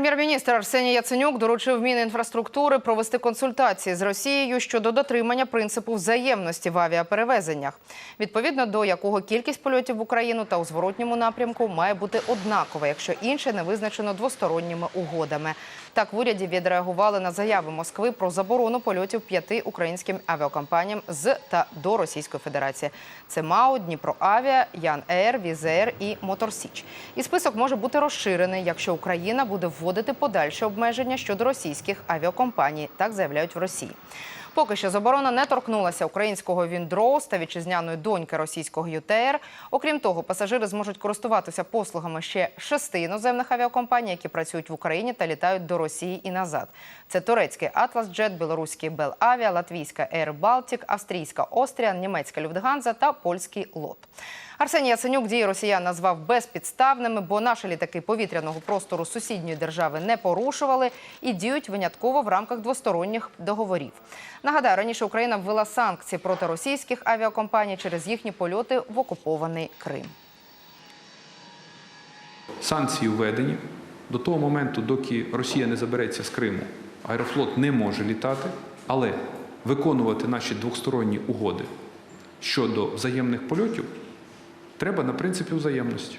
Прем'єр-міністр Арсеній Яценюк доручив Мінінфраструктури провести консультації з Росією щодо дотримання принципу взаємності в авіаперевезеннях, відповідно до якого кількість польотів в Україну та у зворотньому напрямку має бути однакова, якщо інше не визначено двосторонніми угодами. Так в уряді відреагували на заяви Москви про заборону польотів п'яти українським авіакомпаніям з та до Російської Федерації. Це МАУ, Дніпроавіа, Ян Ейр, Візер і Моторсіч. І список може бути розширений, якщо Україна буде вводити подальші обмеження щодо російських авіакомпаній. Так заявляють в Росії. Поки що заборона не торкнулася українського Віндроус та вітчизняної доньки російського ЮТР. Окрім того, пасажири зможуть користуватися послугами ще шести іноземних авіакомпаній, які працюють в Україні та літають до Росії і назад. Це турецький Атлас Джет, білоруський Белавіа, латвійська Baltic, австрійська Остріан, німецька Люфтганза та польський Лот. Арсеній Яценюк дії росіян назвав безпідставними, бо наші літаки повітряного простору сусідньої держави не порушували і діють винятково в рамках двосторонніх договорів. Нагадаю, раніше Україна ввела санкції проти російських авіакомпаній через їхні польоти в окупований Крим. Санкції введені до того моменту, доки Росія не забереться з Криму. Аерофлот не може літати, але виконувати наші двосторонні угоди щодо взаємних польотів треба на принципі взаємності.